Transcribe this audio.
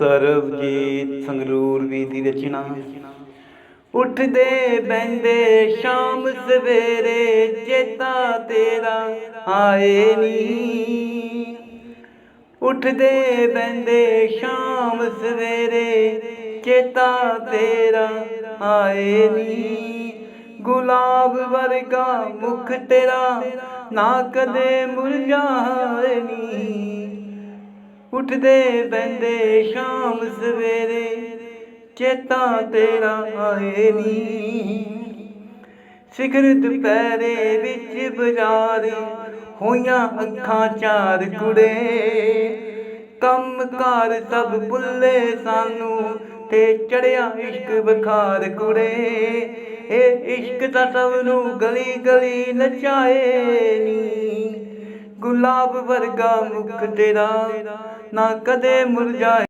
ਸਰਬਜੀਤ ਸੰਗਰੂਰ ਵੀ ਦੀ ਰਚਨਾ। ਉੱਠਦੇ ਬੈੰਦੇ ਸ਼ਾਮ ਸਵੇਰੇ, ਚੇਤਾ ਤੇਰਾ ਆਏ ਨੀ ਉੱਠਦੇ ਬੈੰਦੇ ਸ਼ਾਮ ਸਵੇਰੇ, ਚੇਤਾ ਤੇਰਾ ਆਏ ਨੀ ਗੁਲਾਬ ਵਰਗਾ ਮੁਖ ਤੇਰਾ, ਨਾ ਕਦੇ ਮੁਰਝਾਏ ਉੱਠਦੇ ਬੈੰਦੇ ਸ਼ਾਮ ਸਵੇਰੇ, ਚੇਤਾ ਤੇਰਾ ਆਏ ਨੀ। ਸਿਖਰ ਦੁਪਹਿਰੇ ਵਿੱਚ ਬਾਜ਼ਾਰ, ਹੋਈਆਂ ਅੱਖਾਂ ਚਾਰ ਕੁੜੇ। ਕੰਮ ਕਾਰ ਸਭ ਭੁੱਲੇ ਸਾਨੂੰ ਤੇ ਚੜਿਆ ਇਸ਼ਕ ਬਖਾਰ ਕੁੜੇ। ਇਹ ਇਸ਼ਕ ਤਾਂ ਸਭ ਨੂੰ ਗਲੀ ਗਲੀ ਨਚਾਏ ਨੀ। ਗੁਲਾਬ ਵਰਗਾ ਮੁਖ ਤੇਰਾ ਨਾ ਕਦੇ ਮੁਰਝਾਏ